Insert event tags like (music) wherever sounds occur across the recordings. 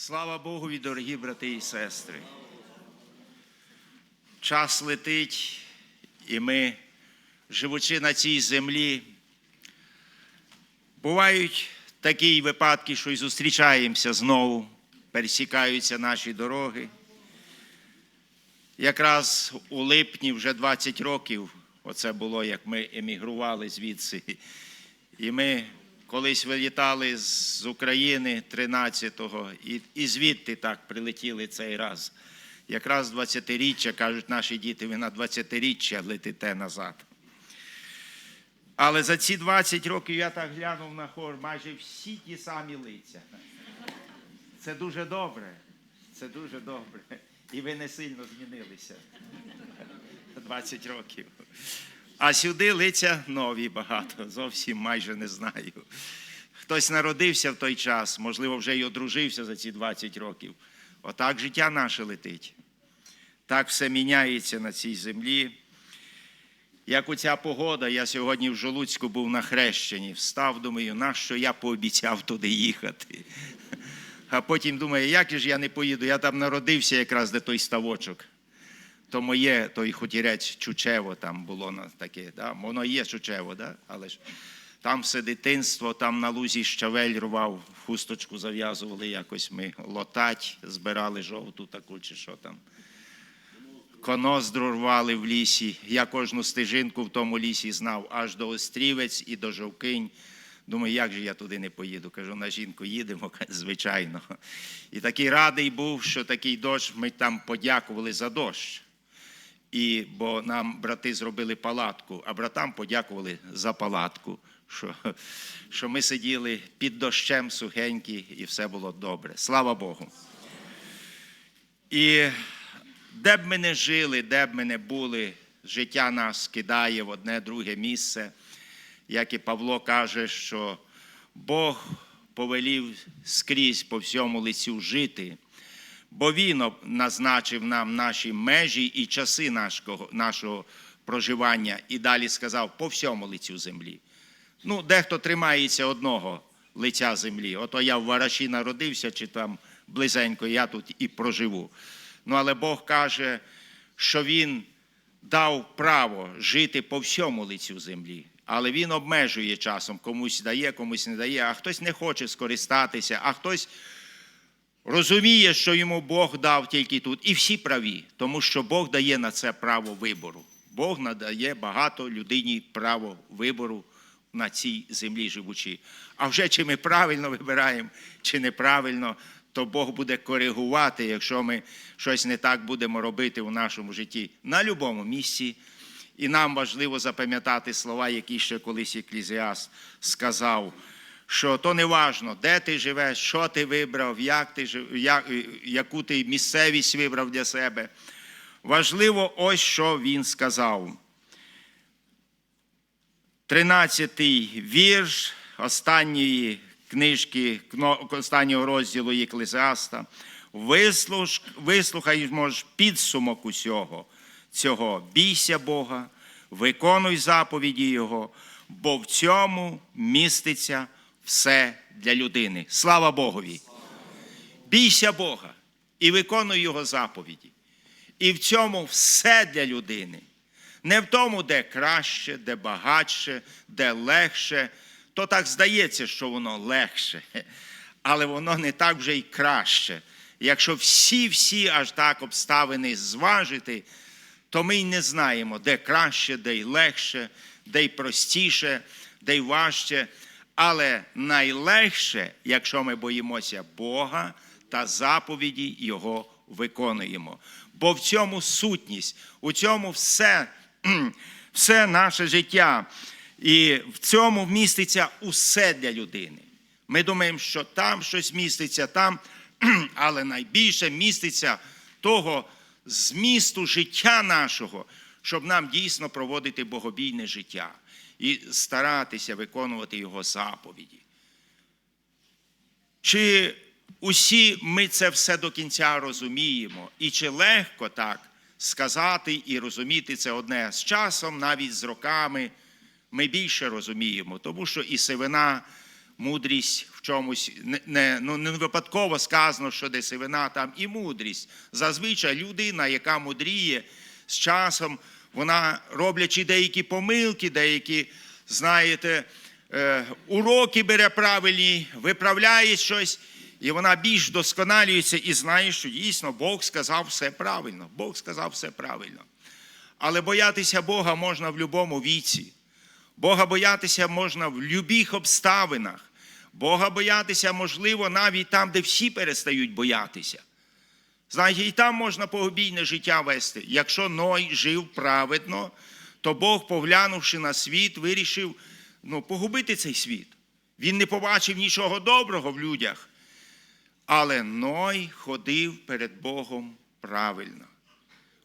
Слава Богові, дорогі брати і сестри. Час летить, і ми, живучи на цій землі, бувають такі випадки, що й зустрічаємося знову, пересікаються наші дороги. Якраз у липні вже 20 років, оце було, як ми емігрували звідси. І ми колись вилітали з України 13-го, і, і звідти так прилетіли цей раз. Якраз 20-річчя, кажуть наші діти, ви на 20-річчя летите назад. Але за ці 20 років я так глянув на хор, майже всі ті самі лиця. Це дуже добре. Це дуже добре. І ви не сильно змінилися. 20 років. А сюди лиця нові багато, зовсім майже не знаю. Хтось народився в той час, можливо, вже й одружився за ці 20 років. Отак життя наше летить. Так все міняється на цій землі. Як оця погода, я сьогодні в Жолуцьку був на хрещенні, встав, думаю, нащо я пообіцяв туди їхати. (laughs) А потім думаю, як же я не поїду? Я там народився якраз де той ставочок. То моє, той хутірець Чучево там було на таке, да? воно є Чучево, да? але ж там все дитинство, там на лузі щавель рвав, хусточку зав'язували якось ми лотать, збирали жовту таку чи що там. Коноздру рвали в лісі. Я кожну стежинку в тому лісі знав, аж до Острівець і до Жовкинь. Думаю, як же я туди не поїду? Кажу, на жінку їдемо, (laughs) звичайно. І такий радий був, що такий дощ, ми там подякували за дощ. І, бо нам брати зробили палатку, а братам подякували за палатку, що, що ми сиділи під дощем сухенькі і все було добре. Слава Богу. І де б ми не жили, де б ми не були, життя нас кидає в одне друге місце. Як і Павло каже, що Бог повелів скрізь по всьому лицю жити, бо Він назначив нам наші межі і часи нашого, нашого проживання, і далі сказав по всьому лицю землі. Ну, дехто тримається одного лиця землі. Ото я в Вараші народився, чи там близенько, я тут і проживу. Ну, але Бог каже, що Він дав право жити по всьому лицю землі. Але він обмежує часом, комусь дає, комусь не дає, а хтось не хоче скористатися, а хтось розуміє, що йому Бог дав тільки тут. І всі праві, тому що Бог дає на це право вибору. Бог надає багато людині право вибору на цій землі живучи. А вже чи ми правильно вибираємо, чи неправильно, то Бог буде коригувати, якщо ми щось не так будемо робити у нашому житті на будь-якому місці. І нам важливо запам'ятати слова, які ще колись Еклізіаст сказав, що то не важно, де ти живеш, що ти вибрав, як ти, як, яку ти місцевість вибрав для себе. Важливо ось що він сказав. 13-й вірш останньої книжки, останнього розділу Єклезіаста. Вислуш, вислухай мож підсумок усього цього. Бійся Бога, виконуй заповіді Його, бо в цьому міститься все для людини. Слава Богові! Бійся Бога і виконуй Його заповіді. І в цьому все для людини. Не в тому, де краще, де багатше, де легше. То так здається, що воно легше, але воно не так вже й краще. Якщо всі-всі аж так обставини зважити, то ми й не знаємо, де краще, де й легше, де й простіше, де й важче. Але найлегше, якщо ми боїмося Бога та заповіді Його виконуємо. Бо в цьому сутність, у цьому все, все наше життя. І в цьому міститься усе для людини. Ми думаємо, що там щось міститься, там, але найбільше міститься того змісту життя нашого, щоб нам дійсно проводити богобійне життя і старатися виконувати його заповіді. Чи усі ми це все до кінця розуміємо, і чи легко так сказати і розуміти це одне з часом, навіть з роками, ми більше розуміємо, тому що і сивина мудрість в чомусь не, не, ну, не випадково сказано, що де сивина, там і мудрість. Зазвичай людина, яка мудріє з часом, вона роблячи деякі помилки, деякі, знаєте, е, уроки бере правильні, виправляє щось, і вона більш досконалюється і знає, що дійсно Бог сказав все правильно. Бог сказав все правильно. Але боятися Бога можна в будь-якому віці. Бога боятися можна в будь-яких обставинах. Бога боятися можливо навіть там, де всі перестають боятися. Знаєте, і там можна погубійне життя вести. Якщо Ной жив праведно, то Бог, поглянувши на світ, вирішив ну, погубити цей світ. Він не побачив нічого доброго в людях. Але Ной ходив перед Богом правильно.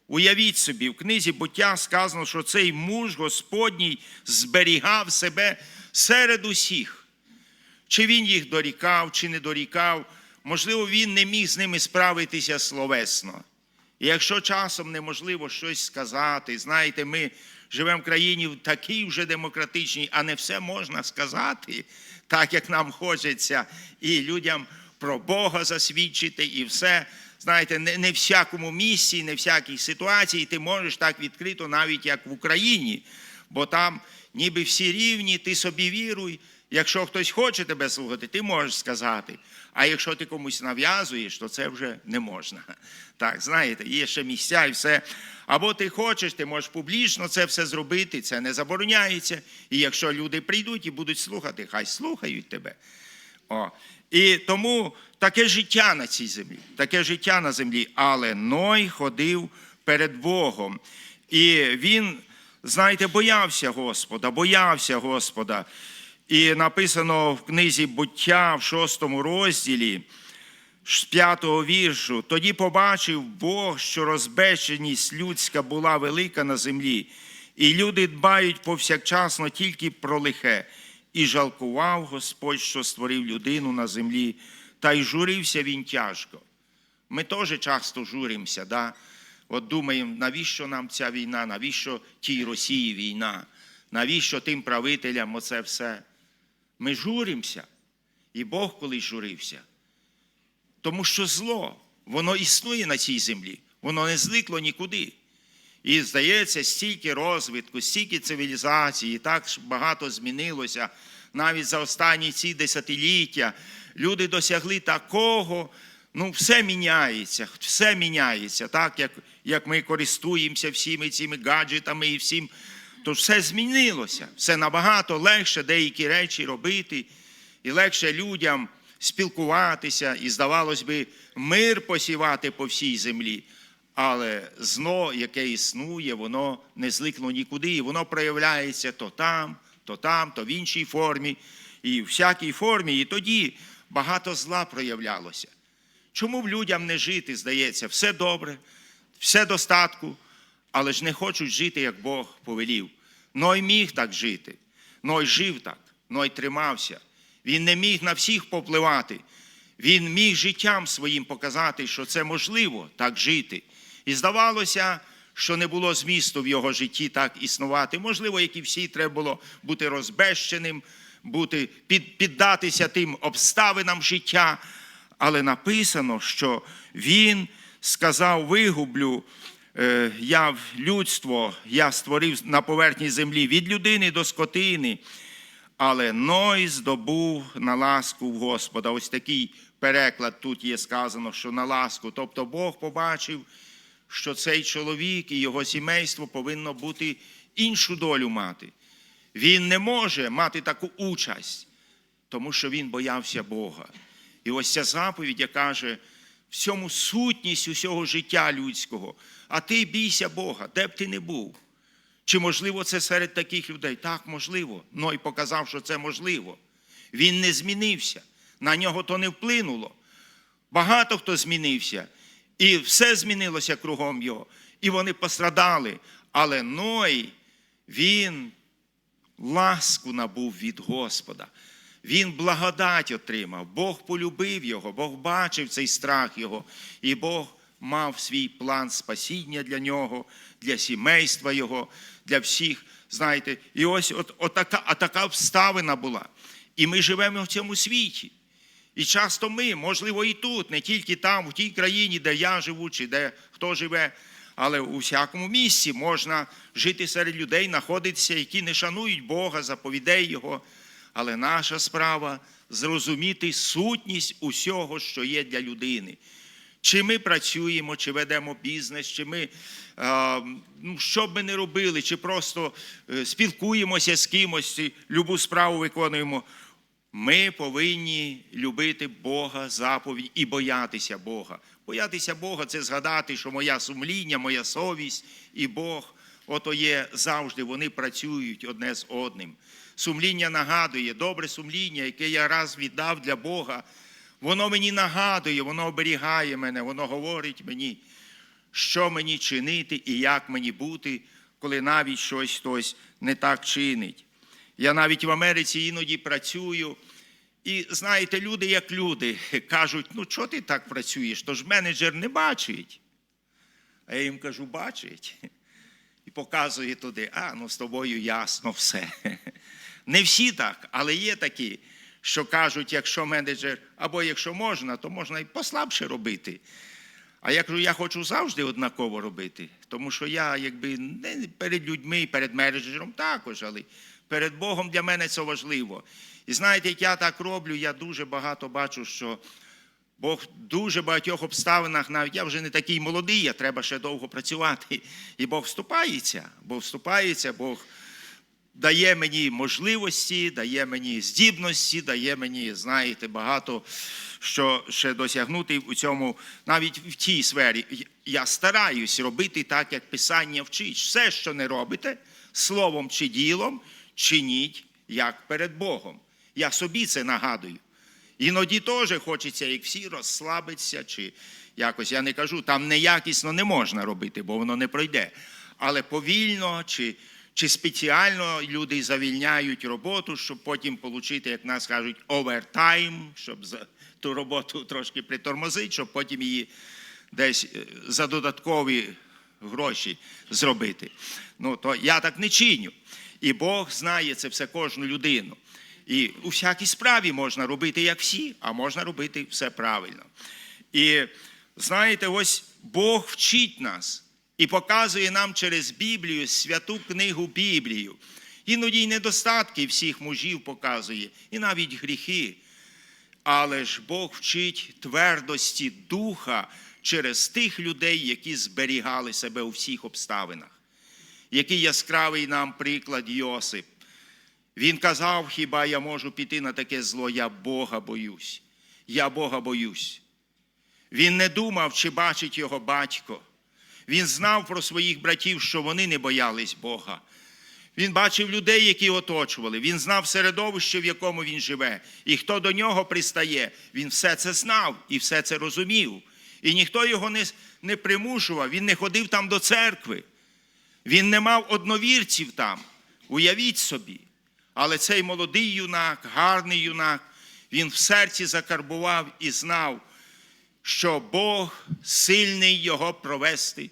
Уявіть собі, в книзі буття сказано, що цей муж Господній зберігав себе серед усіх. Чи він їх дорікав, чи не дорікав, можливо, він не міг з ними справитися словесно. І якщо часом неможливо щось сказати, знаєте, ми живемо в країні в такій вже демократичній, а не все можна сказати, так як нам хочеться, і людям про Бога засвідчити, і все. Знаєте, не, не всякому місці, не всякій ситуації ти можеш так відкрито, навіть як в Україні, бо там ніби всі рівні, ти собі віруй. Якщо хтось хоче тебе слухати, ти можеш сказати. А якщо ти комусь нав'язуєш, то це вже не можна. Так, знаєте, є ще місця і все. Або ти хочеш, ти можеш публічно це все зробити, це не забороняється. І якщо люди прийдуть і будуть слухати, хай слухають тебе. О. І тому таке життя на цій землі, таке життя на землі. Але Ной ходив перед Богом. І він, знаєте, боявся Господа, боявся Господа. І написано в книзі буття в шостому розділі з п'ятого віршу. Тоді побачив Бог, що розбещеність людська була велика на землі, і люди дбають повсякчасно тільки про лихе. І жалкував Господь, що створив людину на землі, та й журився він тяжко. Ми теж часто журимося, да? от думаємо, навіщо нам ця війна, навіщо тій Росії війна, навіщо тим правителям оце все. Ми журимося, і Бог колись журився. Тому що зло, воно існує на цій землі, воно не зникло нікуди. І здається, стільки розвитку, стільки цивілізації, так багато змінилося. Навіть за останні ці десятиліття люди досягли такого, ну, все міняється, все міняється, так, як, як ми користуємося всіми цими гаджетами і всім, то все змінилося. Все набагато легше деякі речі робити, і легше людям спілкуватися, і, здавалось би, мир посівати по всій землі. Але зло, яке існує, воно не зникло нікуди, і воно проявляється то там, то там, то в іншій формі, і в всякій формі. І тоді багато зла проявлялося. Чому б людям не жити, здається, все добре, все достатку, але ж не хочуть жити, як Бог повелів. Ной міг так жити, Ной жив так, Ной тримався. Він не міг на всіх попливати. Він міг життям своїм показати, що це можливо так жити. І здавалося, що не було змісту в його житті так існувати. Можливо, як і всі, треба було бути розбещеним, бути, під, піддатися тим обставинам життя. Але написано, що він сказав: вигублю е, я людство, я створив на поверхні землі від людини до скотини. Але Ной здобув на ласку в Господа. Ось такий переклад тут є сказано, що на ласку. Тобто Бог побачив, що цей чоловік і його сімейство повинно бути іншу долю мати. Він не може мати таку участь, тому що він боявся Бога. І ось ця заповідь, яка каже, в цьому сутність усього життя людського, а ти бійся Бога, де б ти не був. Чи можливо це серед таких людей? Так, можливо. Ной показав, що це можливо. Він не змінився, на нього то не вплинуло. Багато хто змінився, і все змінилося кругом його. І вони пострадали. Але Ной, він ласку набув від Господа. Він благодать отримав. Бог полюбив його, Бог бачив цей страх його, і Бог мав свій план спасіння для нього, для сімейства його, для всіх. Знаєте, і ось от, от така, а така обставина була. І ми живемо в цьому світі. І часто ми, можливо, і тут, не тільки там, в тій країні, де я живу, чи де хто живе, але у всякому місці можна жити серед людей, знаходитися, які не шанують Бога, заповідей Його. Але наша справа зрозуміти сутність усього, що є для людини. Чи ми працюємо, чи ведемо бізнес, чи ми, ну, що б ми не робили, чи просто е, спілкуємося з кимось, любу справу виконуємо. Ми повинні любити Бога, заповідь і боятися Бога. Боятися Бога це згадати, що моя сумління, моя совість і Бог, ото є завжди, вони працюють одне з одним. Сумління нагадує, добре сумління, яке я раз віддав для Бога, воно мені нагадує, воно оберігає мене, воно говорить мені, що мені чинити і як мені бути, коли навіть щось хтось не так чинить. Я навіть в Америці іноді працюю. І знаєте, люди як люди кажуть, ну чого ти так працюєш? Тож менеджер не бачить. А я їм кажу, бачить. І показує туди, а ну з тобою ясно все. Не всі так, але є такі, що кажуть, якщо менеджер, або якщо можна, то можна і послабше робити. А я кажу, я хочу завжди однаково робити, тому що я якби не перед людьми, перед менеджером також, але перед Богом для мене це важливо. І знаєте, як я так роблю, я дуже багато бачу, що Бог в дуже багатьох обставинах, навіть я вже не такий молодий, я треба ще довго працювати. І Бог вступається, Бог вступається, Бог дає мені можливості, дає мені здібності, дає мені, знаєте, багато що ще досягнути у цьому, навіть в тій сфері. Я стараюсь робити так, як Писання вчить. Все, що не робите, словом чи ділом, чиніть як перед Богом. Я собі це нагадую. Іноді теж хочеться, як всі, розслабитися, чи якось я не кажу, там неякісно не можна робити, бо воно не пройде. Але повільно чи, чи спеціально люди завільняють роботу, щоб потім отримати, як нас кажуть, овертайм, щоб ту роботу трошки притормозити, щоб потім її десь е, за додаткові гроші зробити. Ну, то я так не чиню. І Бог знає це все кожну людину. І у всякій справі можна робити, як всі, а можна робити все правильно. І знаєте, ось Бог вчить нас і показує нам через Біблію, святу книгу Біблію. Іноді й недостатки всіх мужів показує, і навіть гріхи. Але ж Бог вчить твердості духа через тих людей, які зберігали себе у всіх обставинах. Який яскравий нам приклад Йосип. Він казав, хіба я можу піти на таке зло, я Бога боюсь. Я Бога боюсь. Він не думав, чи бачить його батько. Він знав про своїх братів, що вони не боялись Бога. Він бачив людей, які оточували. Він знав середовище, в якому він живе. І хто до нього пристає, він все це знав і все це розумів. І ніхто його не, не примушував, він не ходив там до церкви. Він не мав одновірців там. Уявіть собі. Але цей молодий юнак, гарний юнак, він в серці закарбував і знав, що Бог сильний його провести,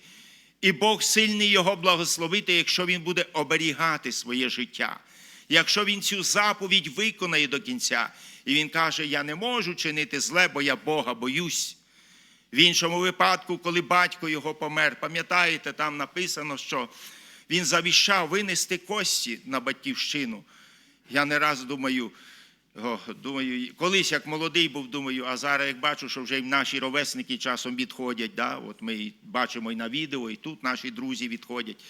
і Бог сильний його благословити, якщо він буде оберігати своє життя. Якщо він цю заповідь виконає до кінця, і він каже: Я не можу чинити зле, бо я Бога боюсь. В іншому випадку, коли батько його помер, пам'ятаєте, там написано, що він завіщав винести кості на батьківщину. Я не раз думаю, думаю, колись як молодий був, думаю, а зараз як бачу, що вже й наші ровесники часом відходять. Да? От ми бачимо і на відео, і тут наші друзі відходять.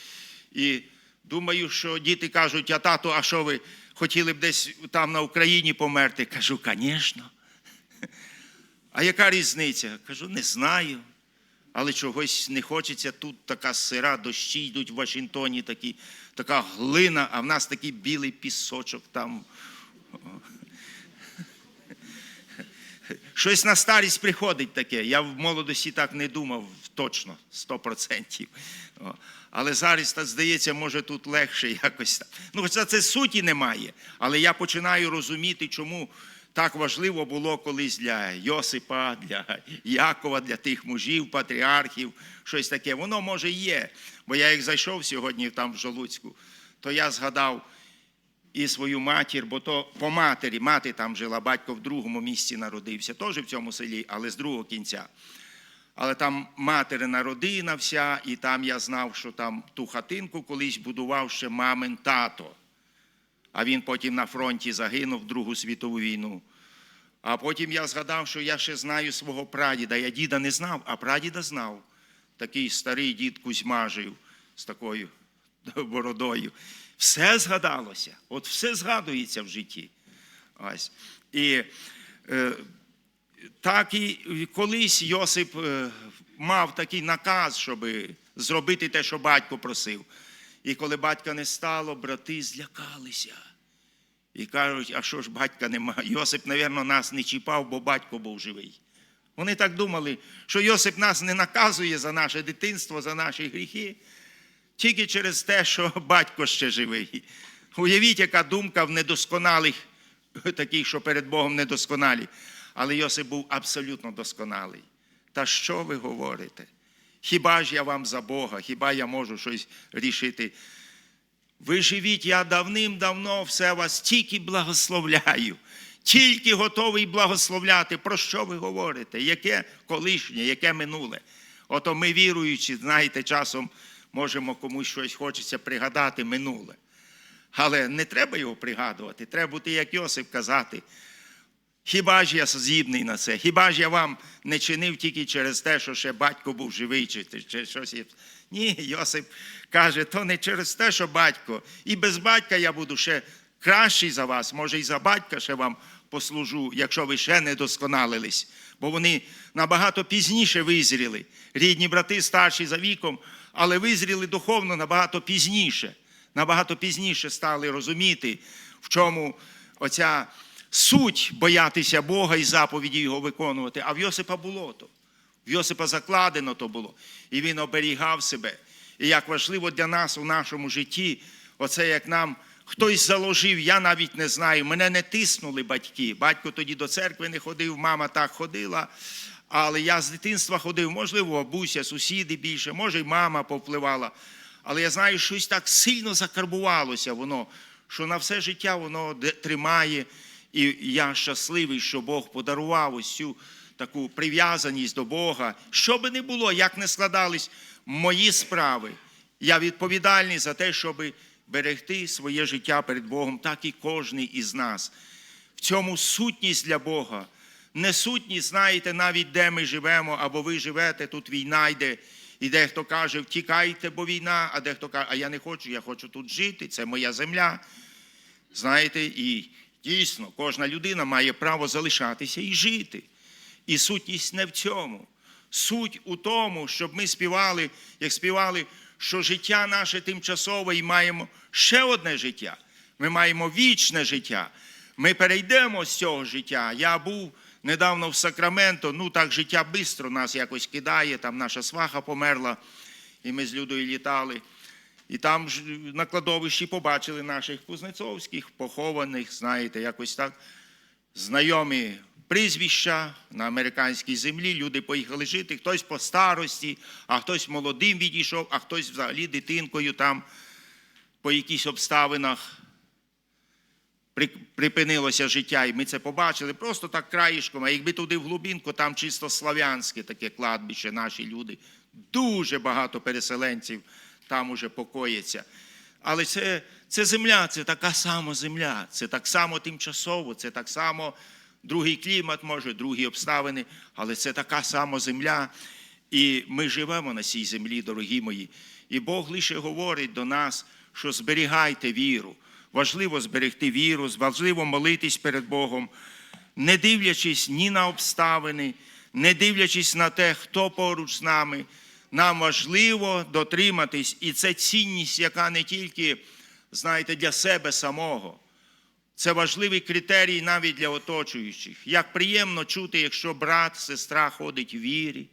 І думаю, що діти кажуть, а тато, а що ви хотіли б десь там на Україні померти? Кажу, звісно. А яка різниця? Кажу, не знаю. Але чогось не хочеться. Тут така сира, дощі йдуть в Вашингтоні, такі, така глина, а в нас такий білий пісочок там. Щось на старість приходить таке. Я в молодості так не думав точно, 100%. Але зараз, так здається, може тут легше якось. Ну, хоча це суті немає. Але я починаю розуміти, чому так важливо було колись для Йосипа, для Якова, для тих мужів, патріархів, щось таке. Воно може є. Бо я як зайшов сьогодні там в Жолуцьку, то я згадав, і свою матір, бо то по матері, мати там жила, батько в другому місці народився, теж в цьому селі, але з другого кінця. Але там материна родина вся, і там я знав, що там ту хатинку колись будував ще мамин тато. А він потім на фронті загинув в Другу світову війну. А потім я згадав, що я ще знаю свого прадіда. Я діда не знав, а прадіда знав. Такий старий дід Кузьма жив з такою (laughs) бородою. Все згадалося, от все згадується в житті. Ось. І е, так і колись Йосип е, мав такий наказ, щоб зробити те, що батько просив. І коли батька не стало, брати злякалися. І кажуть, а що ж батька нема? Йосип, мабуть, нас не чіпав, бо батько був живий. Вони так думали, що Йосип нас не наказує за наше дитинство, за наші гріхи, тільки через те, що (laughs) батько ще живий. Уявіть, яка думка в недосконалих, (laughs) таких, що перед Богом недосконалі. Але Йосип був абсолютно досконалий. Та що ви говорите? Хіба ж я вам за Бога, хіба я можу щось рішити? Ви живіть, я давним-давно все вас тільки благословляю, тільки готовий благословляти. Про що ви говорите? Яке колишнє, яке минуле? Ото ми віруючи, знаєте, часом можемо комусь щось хочеться пригадати минуле. Але не треба його пригадувати, треба бути, як Йосип, казати. Хіба ж я здібний на це? Хіба ж я вам не чинив тільки через те, що ще батько був живий, чи, чи щось? Ні, Йосип каже, то не через те, що батько. І без батька я буду ще кращий за вас, може, і за батька ще вам послужу, якщо ви ще не досконалились. Бо вони набагато пізніше визріли. Рідні брати старші за віком, але визріли духовно набагато пізніше. Набагато пізніше стали розуміти, в чому оця суть боятися Бога і заповіді Його виконувати. А в Йосипа було то. В Йосипа закладено то було. І він оберігав себе. І як важливо для нас у нашому житті, оце як нам хтось заложив, я навіть не знаю. Мене не тиснули батьки. Батько тоді до церкви не ходив, мама так ходила. Але я з дитинства ходив, можливо, бабуся, сусіди більше, може, й мама повпливала. Але я знаю, щось так сильно закарбувалося воно, що на все життя воно тримає. І я щасливий, що Бог подарував ось цю таку прив'язаність до Бога. Що би не було, як не складались мої справи, я відповідальний за те, щоб берегти своє життя перед Богом, так і кожний із нас. В цьому сутність для Бога. Не сутність, знаєте, навіть де ми живемо, або ви живете, тут війна йде. І дехто каже, втікайте, бо війна, а дехто каже, а я не хочу, я хочу тут жити, це моя земля. Знаєте, і дійсно кожна людина має право залишатися і жити. І сутність не в цьому. Суть у тому, щоб ми співали, як співали, що життя наше тимчасове і маємо ще одне життя. Ми маємо вічне життя. Ми перейдемо з цього життя. Я був недавно в Сакраменто, ну так життя швидко нас якось кидає, там наша сваха померла, і ми з Людою літали. І там ж на кладовищі побачили наших кузнецовських, похованих, знаєте, якось так. Знайомі прізвища на американській землі. Люди поїхали жити, хтось по старості, а хтось молодим відійшов, а хтось взагалі дитинкою там по якихось обставинах припинилося життя, і ми це побачили просто так краєшком. А якби туди в глубинку, там чисто слав'янське таке кладбище, наші люди. Дуже багато переселенців там уже покоїться. Але це, це земля, це така сама земля, це так само тимчасово, це так само другий клімат, може, другі обставини, але це така сама земля. І ми живемо на цій землі, дорогі мої. І Бог лише говорить до нас, що зберігайте віру. Важливо зберегти віру, важливо молитись перед Богом, не дивлячись ні на обставини, не дивлячись на те, хто поруч з нами. Нам важливо дотриматись, і це цінність, яка не тільки, знаєте, для себе самого. Це важливий критерій навіть для оточуючих. Як приємно чути, якщо брат, сестра ходить в вірі,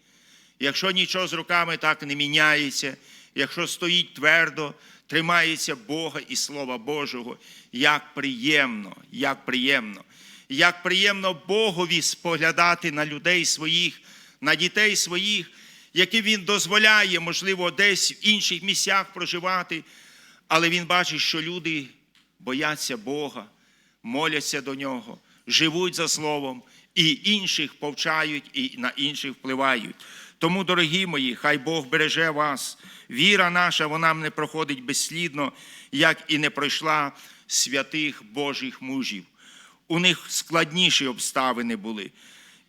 якщо нічого з руками так не міняється, якщо стоїть твердо, тримається Бога і Слова Божого, як приємно, як приємно, як приємно Богові споглядати на людей своїх, на дітей своїх, які Він дозволяє, можливо, десь в інших місцях проживати, але Він бачить, що люди бояться Бога, моляться до Нього, живуть за Словом і інших повчають, і на інших впливають. Тому, дорогі мої, хай Бог береже вас. Віра наша, вона не проходить безслідно, як і не пройшла святих Божих мужів. У них складніші обставини були.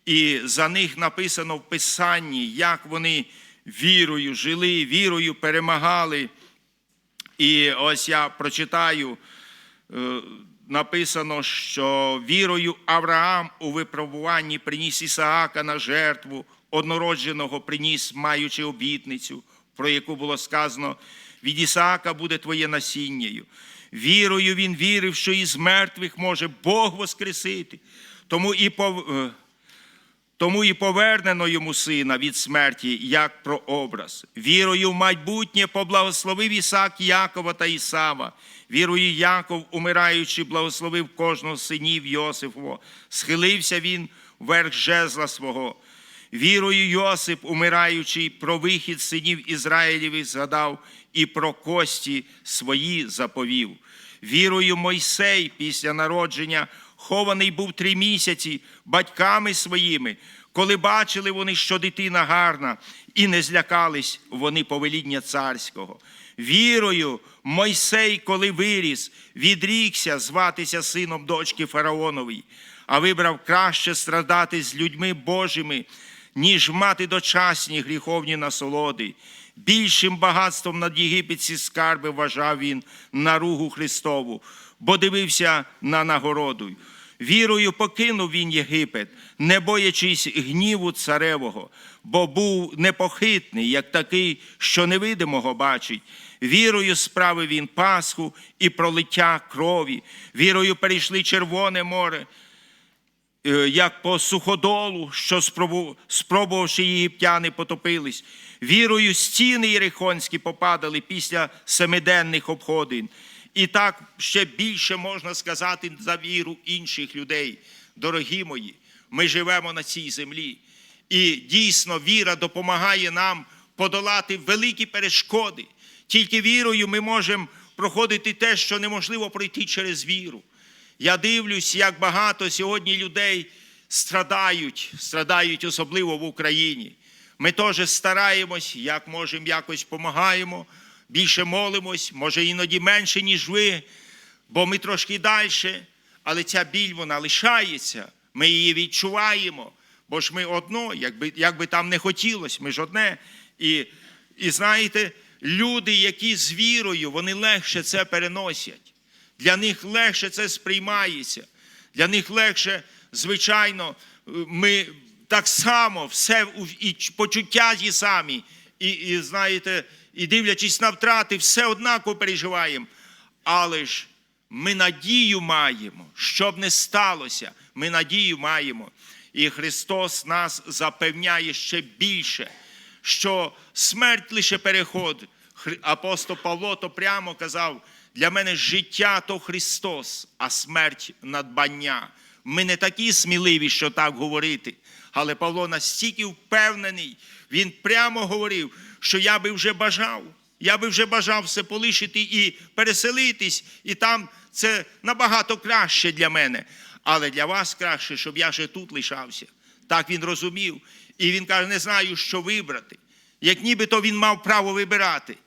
І за них написано в Писанні, як вони вірою жили, вірою перемагали. І ось я прочитаю, е, написано, що вірою Авраам у випробуванні приніс Ісаака на жертву, однородженого приніс, маючи обітницю, про яку було сказано: від Ісаака буде твоє насіннєю. Вірою він вірив, що із мертвих може Бог воскресити. Тому і пов... е, тому і повернено йому сина від смерті, як прообраз. Вірою в майбутнє поблагословив Ісак Якова та Ісава. Вірою Яков, умираючи, благословив кожного синів Йосифова. Схилився він вверх жезла свого. Вірою Йосип, умираючи, про вихід синів Ізраїлєвих згадав і про кості свої заповів. Вірою Мойсей після народження хований був три місяці батьками своїми, коли бачили вони, що дитина гарна, і не злякались вони повеління царського. Вірою Мойсей, коли виріс, відрікся зватися сином дочки Фараонової, а вибрав краще страдати з людьми Божими, ніж мати дочасні гріховні насолоди. Більшим багатством над єгипетські скарби вважав він наругу Христову, бо дивився на нагороду. Вірою покинув він Єгипет, не боячись гніву царевого, бо був непохитний, як такий, що невидимого бачить. Вірою справив він Пасху і пролиття крові. Вірою перейшли Червоне море, як по суходолу, що спробу- спробувавши єгиптяни, потопились. Вірою стіни єрихонські попадали після семиденних обходин. І так ще більше можна сказати за віру інших людей. Дорогі мої, ми живемо на цій землі. І дійсно віра допомагає нам подолати великі перешкоди. Тільки вірою ми можемо проходити те, що неможливо пройти через віру. Я дивлюсь, як багато сьогодні людей страдають, страдають особливо в Україні. Ми теж стараємось, як можемо, якось допомагаємо, більше молимось, може іноді менше, ніж ви, бо ми трошки далі, але ця біль вона лишається, ми її відчуваємо, бо ж ми одно, як би там не хотілося, ми ж одне. І, і знаєте, люди, які з вірою, вони легше це переносять. Для них легше це сприймається. Для них легше, звичайно, ми так само все і почуття ті самі, і, і знаєте, і дивлячись на втрати, все однаково переживаємо. Але ж ми надію маємо, щоб не сталося, ми надію маємо. І Христос нас запевняє ще більше, що смерть лише переход. Апостол Павло то прямо казав: для мене життя то Христос, а смерть надбання. Ми не такі сміливі, що так говорити. Але Павло настільки впевнений, він прямо говорив, що я би вже бажав, я би вже бажав все полишити і переселитись, і там це набагато краще для мене. Але для вас краще, щоб я ще тут лишався. Так він розумів. І він каже: не знаю, що вибрати. Як нібито він мав право вибирати.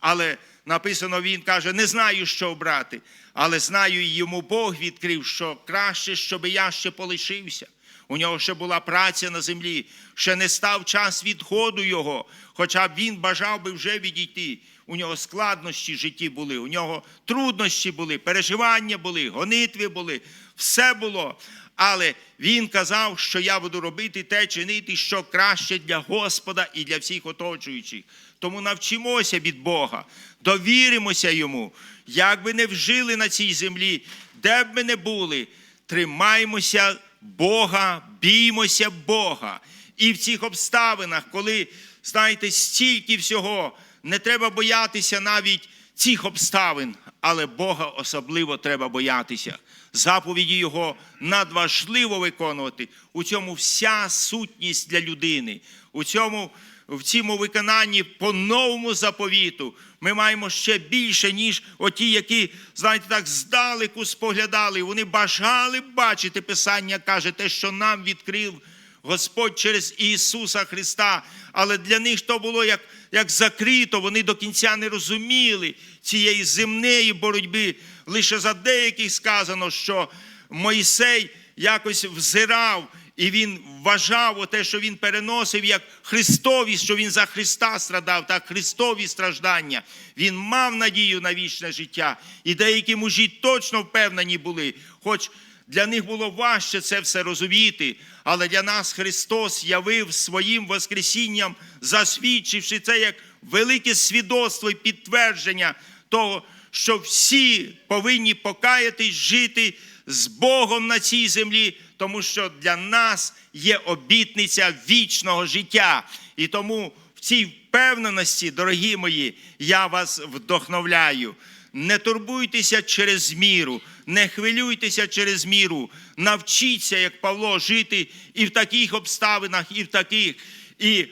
Але написано, він каже: не знаю, що обрати, але знаю, йому Бог відкрив, що краще, щоб я ще полишився. У нього ще була праця на землі, ще не став час відходу його, хоча б він бажав би вже відійти. У нього складнощі в житті були, у нього труднощі були, переживання були, гонитви були, все було. Але він казав, що я буду робити те, чинити, що краще для Господа і для всіх оточуючих. Тому навчимося від Бога, довіримося йому, як би не вжили на цій землі, де б ми не були, тримаймося Бога, біймося Бога. І в цих обставинах, коли, знаєте, стільки всього, не треба боятися навіть цих обставин, але Бога особливо треба боятися. Заповіді Його надважливо виконувати. У цьому вся сутність для людини. У цьому в цьому виконанні по новому заповіту ми маємо ще більше, ніж оті, які, знаєте, так здалеку споглядали. Вони бажали бачити Писання, каже, те, що нам відкрив Господь через Ісуса Христа. Але для них то було як, як закрито, вони до кінця не розуміли цієї земної боротьби. Лише за деяких сказано, що Мойсей якось взирав. І він вважав те, що він переносив як Христові, що він за Христа страдав, так Христові страждання. Він мав надію на вічне життя. І деякі мужі точно впевнені були, хоч для них було важче це все розуміти, але для нас Христос явив своїм Воскресінням, засвідчивши це як велике свідоцтво і підтвердження того, що всі повинні покаятись, жити з Богом на цій землі, тому що для нас є обітниця вічного життя. І тому в цій впевненості, дорогі мої, я вас вдохновляю. Не турбуйтеся через міру, не хвилюйтеся через міру. Навчіться, як Павло, жити і в таких обставинах, і в таких. І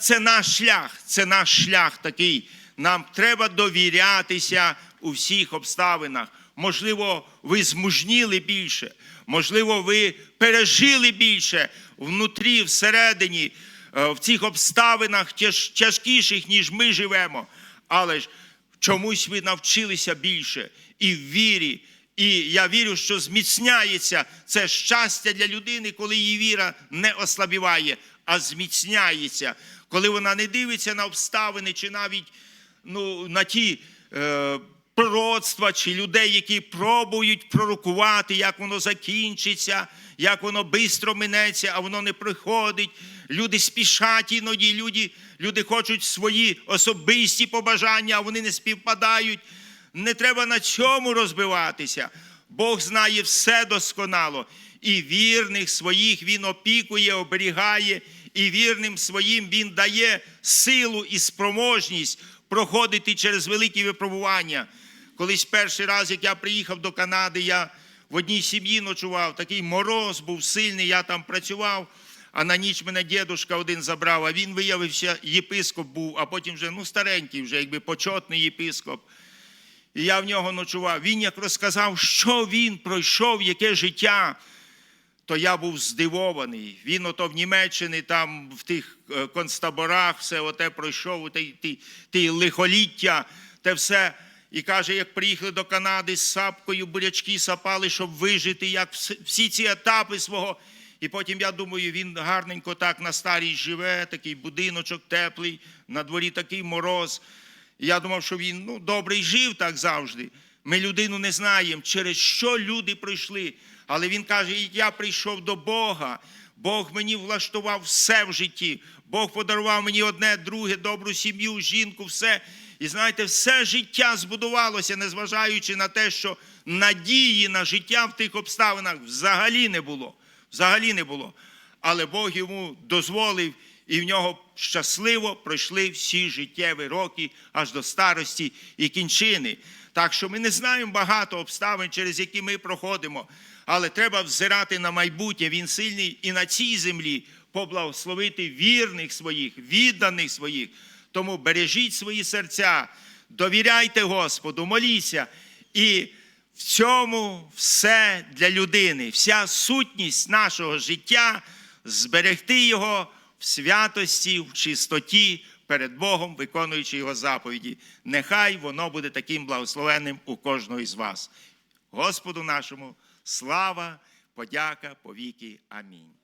це наш шлях, це наш шлях такий. Нам треба довірятися у всіх обставинах. Можливо, ви змужніли більше, можливо, ви пережили більше внутрі, всередині, е, в цих обставинах тяжкіших, ніж ми живемо. Але ж чомусь ви навчилися більше і в вірі. І я вірю, що зміцняється це щастя для людини, коли її віра не ослабіває, а зміцняється, коли вона не дивиться на обставини чи навіть ну, на ті е, пророцтва чи людей, які пробують пророкувати, як воно закінчиться, як воно швидко минеться, а воно не приходить. Люди спішать іноді, люди, люди хочуть свої особисті побажання, а вони не співпадають. Не треба на цьому розбиватися. Бог знає все досконало. І вірних своїх Він опікує, оберігає, і вірним своїм Він дає силу і спроможність проходити через великі випробування. Колись перший раз, як я приїхав до Канади, я в одній сім'ї ночував, такий мороз був сильний, я там працював, а на ніч мене дідушка один забрав, а він виявився, єпископ був, а потім вже ну, старенький, вже якби почетний єпископ. І я в нього ночував. Він як розказав, що він пройшов, яке життя, то я був здивований. Він ото в Німеччині, там в тих е, концтаборах, все оте пройшов, ті, ті, ті лихоліття, те все. І каже, як приїхали до Канади з сапкою, бурячки сапали, щоб вижити, як всі ці етапи свого. І потім, я думаю, він гарненько так на старій живе, такий будиночок теплий, на дворі такий мороз. Я думав, що він ну, добрий жив так завжди. Ми людину не знаємо, через що люди пройшли. Але він каже: я прийшов до Бога. Бог мені влаштував все в житті. Бог подарував мені одне, друге, добру сім'ю, жінку, все. І знаєте, все життя збудувалося, незважаючи на те, що надії на життя в тих обставинах взагалі не було. Взагалі не було. Але Бог йому дозволив, і в нього щасливо пройшли всі життєві роки аж до старості і кінчини. Так що ми не знаємо багато обставин, через які ми проходимо, але треба взирати на майбутнє. Він сильний і на цій землі поблагословити вірних своїх, відданих своїх. Тому бережіть свої серця, довіряйте Господу, моліться. І в цьому все для людини, вся сутність нашого життя зберегти його в святості, в чистоті перед Богом, виконуючи його заповіді. Нехай воно буде таким благословенним у кожного із вас. Господу нашому слава, подяка повіки. Амінь.